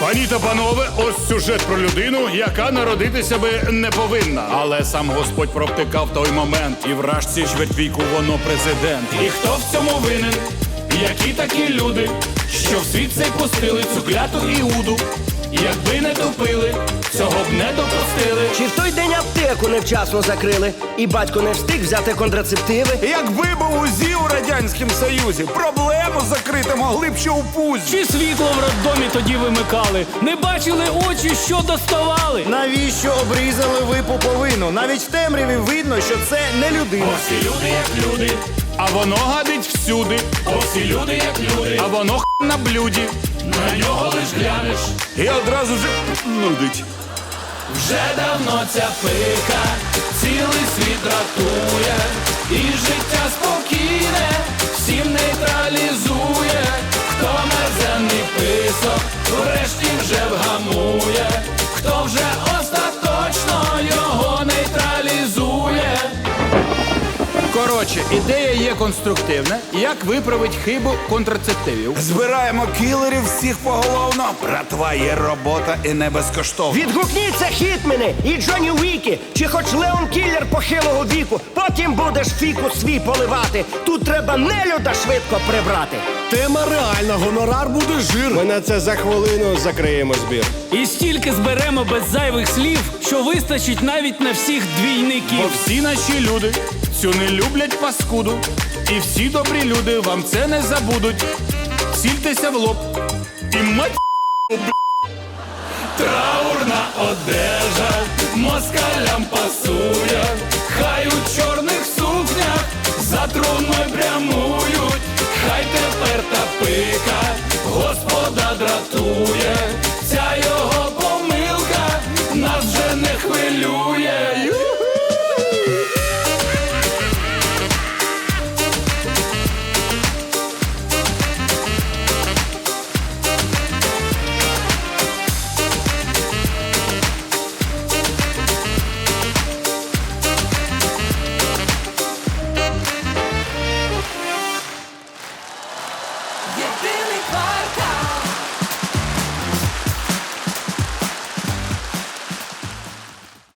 Пані та панове, ось сюжет про людину, яка народитися би не повинна. Але сам Господь провтикав той момент, і вражці жверть віку воно президент. І хто в цьому винен? Які такі люди, що в світ цей пустили цю кляту іуду? Якби не тупили, цього б не допустили. Чи в той день аптеку невчасно закрили, і батько не встиг взяти контрацептиви? Якби був УЗІ у Радянському Союзі, проблему закрити могли б ще у пузі. Чи світло в роддомі тоді вимикали? Не бачили очі, що доставали? Навіщо обрізали ви пуповину? Навіть в темряві видно, що це не людина. Всі люди як люди, а воно гадить всюди. Всі люди як люди, а воно х на блюді. На нього лиш глянеш. І одразу вже нудить. Вже давно ця пика цілий світ дратує, і життя спокійне всім нейтралізує. Хто мерзенний писок, врешті вже вгамує, хто вже Коротше, ідея є конструктивна. Як виправить хибу контрацептивів? Збираємо кілерів всіх поголовно. Братва, є робота і не безкоштовно. Відгукніться хітмени і Джоні Уікі, чи хоч Леон Кіллер похилого віку. Потім будеш фіку свій поливати. Тут треба нелюда швидко прибрати. Тема реальна, гонорар буде жир. Ми на це за хвилину закриємо збір. І стільки зберемо без зайвих слів, що вистачить навіть на всіх двійників. Бо всі наші люди Цю не люблять паскуду, і всі добрі люди вам це не забудуть. Сільтеся в лоб і мать Траурна одежа москалям пасує, хай у чорних сукнях за труной прямують, хай тепер та пика, господа дратує.